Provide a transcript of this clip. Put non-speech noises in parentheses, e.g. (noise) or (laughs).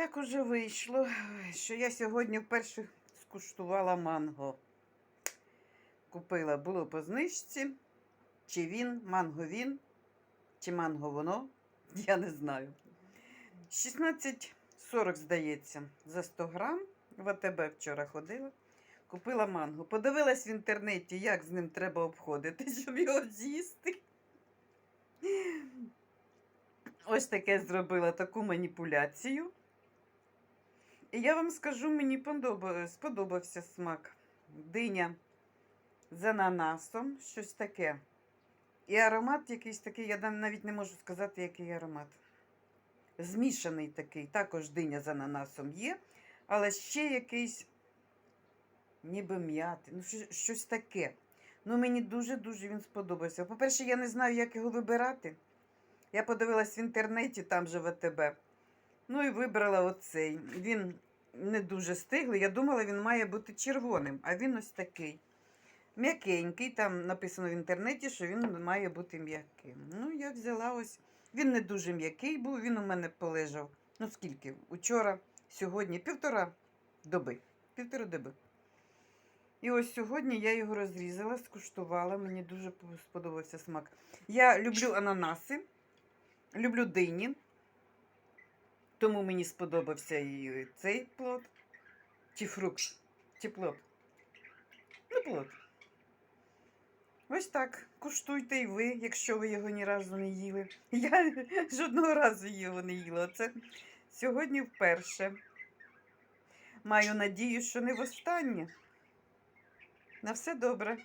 Так уже вийшло, що я сьогодні вперше скуштувала манго. Купила, було по знижці. Чи він, манго він, чи манго воно, (laughs) я не знаю. 16,40, здається, за 100 грам. В АТБ вчора ходила. Купила манго. Подивилась в інтернеті, як з ним треба обходити, (laughs) щоб його з'їсти. Ось таке зробила таку маніпуляцію. Я вам скажу, мені сподобався смак. Диня з ананасом, щось таке. І аромат якийсь такий, я навіть не можу сказати, який аромат. Змішаний такий, також диня з ананасом є, але ще якийсь, ніби м'яти, ну щось, таке. Ну, мені дуже-дуже він сподобався. По-перше, я не знаю, як його вибирати. Я подивилась в інтернеті, там же в АТБ. Ну і вибрала оцей. Він не дуже стиглий. Я думала, він має бути червоним, а він ось такий. М'якенький. Там написано в інтернеті, що він має бути м'яким. Ну, я взяла ось. Він не дуже м'який був, він у мене полежав. Ну, скільки? Учора, сьогодні, півтора доби. Півтора доби. І ось сьогодні я його розрізала, скуштувала. Мені дуже сподобався смак. Я люблю ананаси, люблю дині. Тому мені сподобався і цей плод. Чи фрукт, чи плод. Ну, плод. Ось так. Куштуйте і ви, якщо ви його ні разу не їли. (laughs) Я жодного разу його не їла. Це сьогодні вперше. Маю надію, що не востаннє. На все добре.